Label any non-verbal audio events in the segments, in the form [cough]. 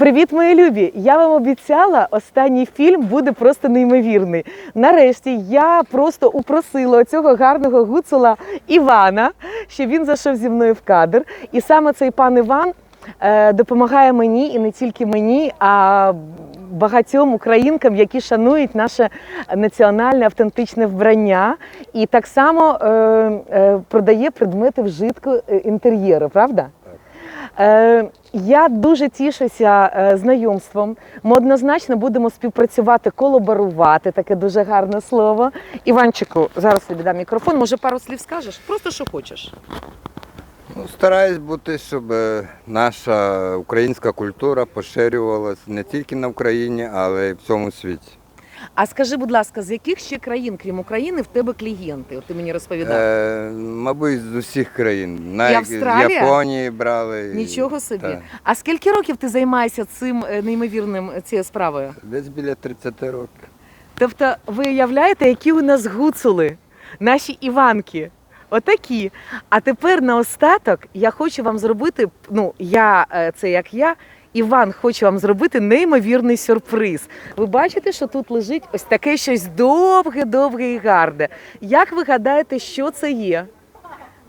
Привіт, мої любі! Я вам обіцяла, останній фільм буде просто неймовірний. Нарешті я просто упросила цього гарного гуцула Івана, щоб він зайшов зі мною в кадр. І саме цей пан Іван е, допомагає мені і не тільки мені, а багатьом українкам, які шанують наше національне автентичне вбрання, і так само е, е, продає предмети вжитку інтер'єру, правда? Е, я дуже тішуся е, знайомством. Ми однозначно будемо співпрацювати, колаборувати, таке дуже гарне слово. Іванчику, зараз тобі дам мікрофон. Може, пару слів скажеш? Просто що хочеш. Ну, стараюсь бути, щоб е, наша українська культура поширювалася не тільки на Україні, але й в цьому світі. А скажи, будь ласка, з яких ще країн, крім України, в тебе клієнти? От ти мені розповідав. Е, мабуть, з усіх країн. Навіть Австралія? з Японії брали. і- Нічого собі. Так. А скільки років ти займаєшся цим е, неймовірним е, цією справою? Десь біля 30 років. Тобто, ви уявляєте, які у нас гуцули, наші Іванки. Отакі. А тепер наостаток я хочу вам зробити. Ну, я е, це як я. Іван хоче вам зробити неймовірний сюрприз. Ви бачите, що тут лежить ось таке щось довге, довге і гарне. Як ви гадаєте, що це є?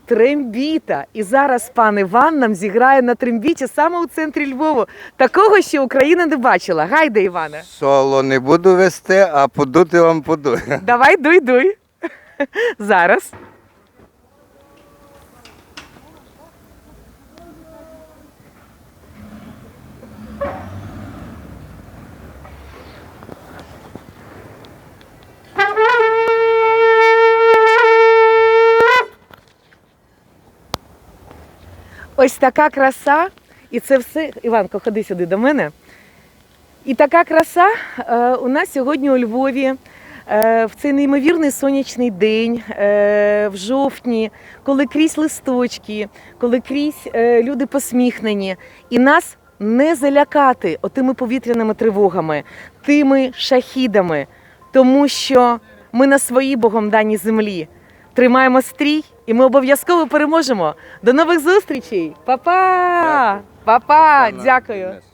Трембіта. І зараз пан Іван нам зіграє на трембіті саме у центрі Львову. Такого ще Україна не бачила. Гайде, Іване. Соло не буду вести, а подути вам подую. Давай дуй, дуй. [laughs] Зараз. Ось така краса, і це все. Іванко, ходи сюди до мене. І така краса е, у нас сьогодні у Львові. е, В цей неймовірний сонячний день е, в жовтні, коли крізь листочки, коли крізь люди посміхнені, і нас не залякати отими повітряними тривогами, тими шахідами, тому що ми на своїй Богом даній землі. Тримаємо стрій, і ми обов'язково переможемо. До нових зустрічей! Па-па! Па-па! Дякую. Дякую!